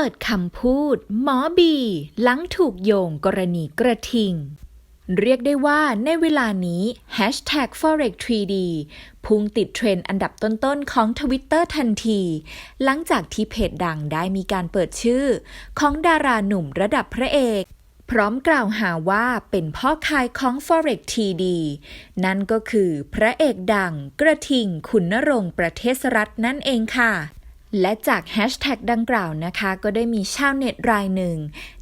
เปิดคำพูด หมอบี หลังถูกโยงกรณีกระทิง เรียกได้ว่าในเวลานี้ Hashtag Forex3D พุ่งติดเทรนด์อันดับต้นๆของ Twitter ทันที หลังจากที่เพจดังได้มีการเปิดชื่อ ของดาราหนุ่มระดับพระเอกพร้อมกล่าวหาว่าเป็นพ่อขายของ Forex TD นั่นก็คือพระเอกดังกระทิงขุนนรงค์ประเทศรัฐนั่นเองค่ะ และจากแฮชแท็กดังกล่าวนะคะ ก็ได้มีชาวเน็ตรายหนึ่ง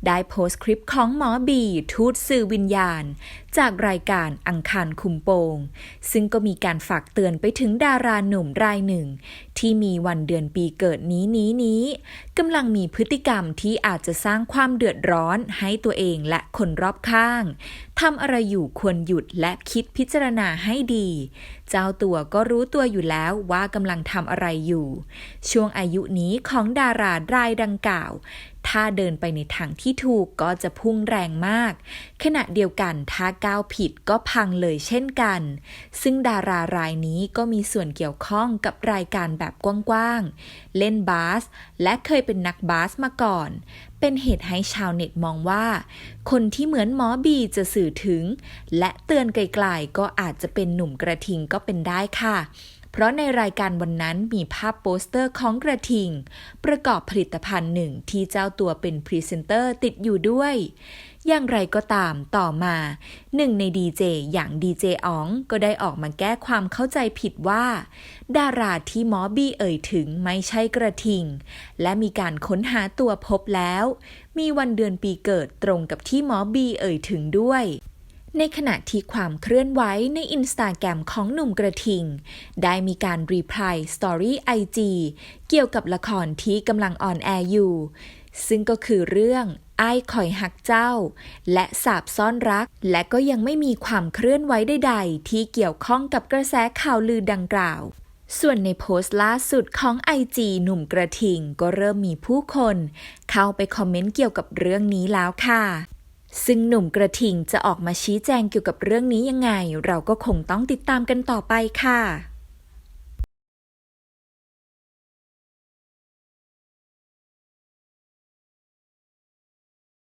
ได้โพสต์คลิปของหมอบี ทูตสื่อวิญญาณ จากรายการอังคารคุมโปง ซึ่งก็มีการฝากเตือนไปถึงดาราหนุ่มรายหนึ่ง ที่มีวันเดือนปีเกิดนี้นี้นี้กำลังมีพฤติกรรมที่อาจจะสร้างความเดือดร้อนให้ตัวเองและคนรอบข้างทำอะไรอยู่ควรหยุดและคิดพิจารณาให้ดี เจ้าตัวก็รู้ตัวอยู่แล้วว่ากำลังทำอะไรอยู่ ช่วงอายุนี้ของดารารายดังกล่าว ถ้าเดินไปในทางที่ถูกก็จะพุ่งแรงมาก ขณะเดียวกันถ้าก้าวผิดก็พังเลยเช่นกัน ซึ่งดารารายนี้ก็มีส่วนเกี่ยวข้องกับรายการแบบกว้างๆ เล่นบาส และเคยเป็นนักบาสมาก่อน เป็นเหตุให้ชาวเน็ตมองว่า คนที่เหมือนหมอบีจะสื่อถึง และเตือนไกลๆก็อาจจะเป็นหนุ่มกระทิงก็เป็นได้ค่ะ เพราะในรายการวันนั้นมีภาพโปสเตอร์ของกระทิง ประกอบผลิตภัณฑ์หนึ่งที่เจ้าตัวเป็นพรีเซนเตอร์ติดอยู่ด้วยอย่างไรก็ตามต่อมา หนึ่งในดีเจอย่างดีเจอ๋องก็ได้ออกมาแก้ความเข้าใจผิดว่า ดาราที่หมอบี้เอ่ยถึงไม่ใช่กระทิง และมีการค้นหาตัวพบแล้ว มีวันเดือนปีเกิดตรงกับที่หมอบีเอ่ยถึงด้วย ในขณะที่ความเคลื่อนไหวในอินสตาแกรมของหนุ่มกระทิง ได้มีการรีพลายสตอรี่ไอจีเกี่ยวกับละครที่กำลังออนแอร์อยู่ ซึ่งก็คือเรื่องไอ้คอยหักเจ้า และสาบซ่อนรัก และก็ยังไม่มีความเคลื่อนไหวใดๆ ที่เกี่ยวข้องกับกระแสข่าวลือดังกล่าวส่วนในโพสต์ล่าสุดของ IG หนุ่มกระทิงก็เริ่มมีผู้คน เข้าไปคอมเมนต์เกี่ยวกับเรื่องนี้แล้วค่ะ ซึ่งหนุ่มกระทิงจะออกมาชี้แจงเกี่ยวกับเรื่องนี้ยังไง เราก็คงต้องติดตามกันต่อไปค่ะ